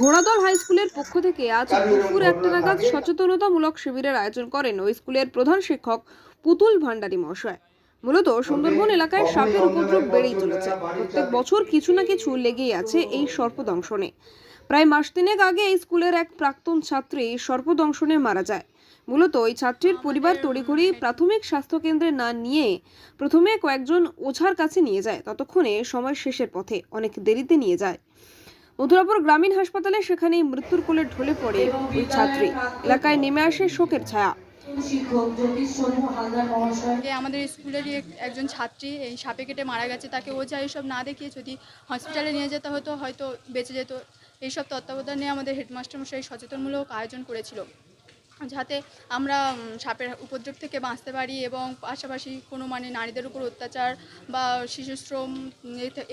ঘোড়াদল high স্কুলের পক্ষ থেকে আজ দুপুর একটা নাগাদ সচেতনতামূলক শিবিরের আয়োজন করেন ওই স্কুলের প্রধান শিক্ষক পুতুল ভান্ডারী মহাশয়। মূলত সুন্দরবন এলাকায় সাপের উপদ্রব বেড়েই চলেছে। প্রত্যেক বছর কিছু না কিছু লেগেই আছে এই সর্পদংশনে। প্রায় মাস তিনেক আগে এই স্কুলের এক প্রাক্তন ছাত্রী সর্পদংশনে মারা যায়। মূলত ওই ছাত্রীর পরিবার তড়িঘড়ি প্রাথমিক স্বাস্থ্যকেন্দ্রে না নিয়ে প্রথমে কয়েকজন ওঝার কাছে নিয়ে যায়। ততক্ষণে সময় শেষের পথে অনেক দেরিতে নিয়ে যায়। মথুরাপুর গ্রামীণ হাসপাতালে সেখানেই মৃত্যুর কোলে ঢলে পড়ে ওই ছাত্রী। এলাকায় নেমে আসে শোকের ছায়া। আমাদের স্কুলেরই একজন ছাত্রী এই সাপে কেটে মারা গেছে তাকে ও যা এইসব না দেখিয়ে যদি হসপিটালে নিয়ে যেতে হতো হয়তো বেঁচে যেত। এইসব তত্ত্বাবধান নিয়ে আমাদের হেডমাস্টার মশাই সচেতনমূলক আয়োজন করেছিল। যাতে আমরা সাপের উপদ্রব থেকে বাঁচতে পারি এবং পাশাপাশি কোনো মানে নারীদের উপর অত্যাচার বা শিশুশ্রম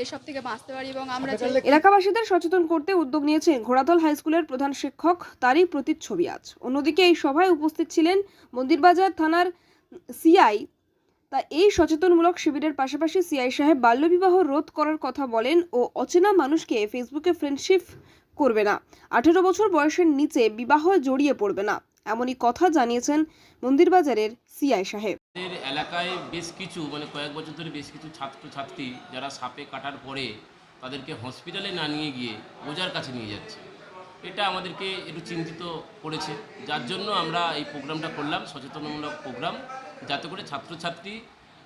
এসব থেকে বাঁচতে পারি এবং আমরা যে এলাকাবাসীদের সচেতন করতে উদ্যোগ নিয়েছেন ঘোড়াদল হাই স্কুলের প্রধান শিক্ষক তারই প্রতিচ্ছবি আজ। অন্যদিকে এই সভায় উপস্থিত ছিলেন মন্দিরবাজার থানার সিআই। তা এই সচেতনমূলক শিবিরের পাশাপাশি সিআই সাহেব বাল্যবিবাহ রোধ করার কথা বলেন ও অচেনা মানুষকে ফেসবুকে ফ্রেন্ডশিপ করবে না। আঠেরো বছর বয়সের নিচে বিবাহ জড়িয়ে পড়বে না। এমনই কথা জানিয়েছেন মন্দিরবাজারের সিআই সাহেব। এলাকায় বেশ কিছু মানে কয়েক বছর ধরে বেশ কিছু ছাত্রছাত্রী যারা সাপে কাটার পরে তাদেরকে হসপিটালে না নিয়ে গিয়ে ওজার কাছে নিয়ে যাচ্ছে। এটা আমাদেরকে একটু চিন্তিত করেছে। যার জন্য আমরা এই প্রোগ্রামটা করলাম, সচেতনমূলক প্রোগ্রাম, যাতে করে ছাত্রছাত্রী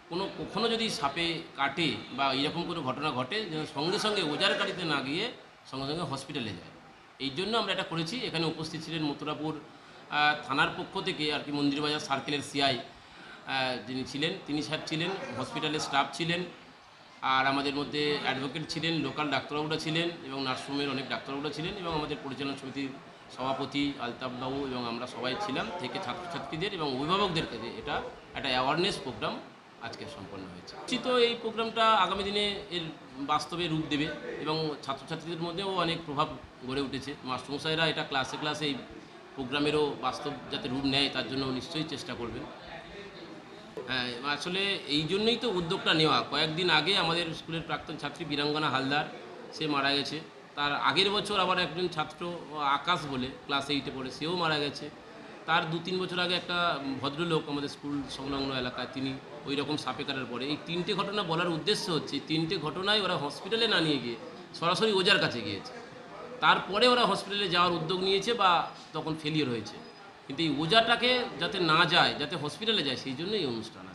কোনো কখনো যদি সাপে কাটে বা এরকম কোনো ঘটনা ঘটে, যেন সঙ্গে সঙ্গে ওজার গাড়িতে না গিয়ে সঙ্গে সঙ্গে হসপিটালে যায়। এই জন্য আমরা এটা করেছি। এখানে উপস্থিত ছিলেন মথুরাপুর থানার পক্ষ থেকে আর কি মন্দিরবাজার সার্কেলের সিআই যিনি ছিলেন, তিনি সাহেব ছিলেন হসপিটালের স্টাফ ছিলেন, আর আমাদের মধ্যে অ্যাডভোকেট ছিলেন লোকাল ডাক্তারবাবুরা ছিলেন এবং নার্সরুমের অনেক ডাক্তারবাবুরা ছিলেন এবং আমাদের পরিচালনা সমিতির সভাপতি আলতাফবাবু এবং আমরা সবাই ছিলাম, থেকে ছাত্রছাত্রীদের এবং অভিভাবকদের কাছে এটা একটা অ্যাওয়ারনেস প্রোগ্রাম আজকে সম্পন্ন হয়েছে। নিশ্চিত এই প্রোগ্রামটা আগামী দিনে এর বাস্তবে রূপ দেবে এবং ছাত্রছাত্রীদের মধ্যেও অনেক প্রভাব গড়ে উঠেছে। মাস্টারমশাইরা এটা ক্লাসে ক্লাসে এই প্রোগ্রামেরও বাস্তব যাতে রূপ নেয়, তার জন্য নিশ্চয়ই চেষ্টা করবেন। হ্যাঁ আসলে এই জন্যই তো উদ্যোগটা নেওয়া। কয়েকদিন আগে আমাদের স্কুলের প্রাক্তন ছাত্রী বীরাঙ্গনা হালদার, সে মারা গেছে। তার আগের বছর আবার একজন ছাত্র, আকাশ বলে, ক্লাস এইটে পড়ে, সেও মারা গেছে। তার দু তিন বছর আগে একটা ভদ্রলোক আমাদের স্কুল সংলগ্ন এলাকায়, তিনি ওই রকম সাপে কাটার পরে, এই তিনটে ঘটনা বলার উদ্দেশ্য হচ্ছে তিনটে ঘটনায় ওরা হসপিটালে না নিয়ে গিয়ে সরাসরি ওজার কাছে গিয়েছে। তারপরে ওরা হসপিটালে যাওয়ার উদ্যোগ নিয়েছে বা তখন ফেলিয়ার হয়েছে। কিন্তু এই ওজাটাকে যাতে না যায়, যাতে হসপিটালে যায়, সেই জন্যই এই অনুষ্ঠান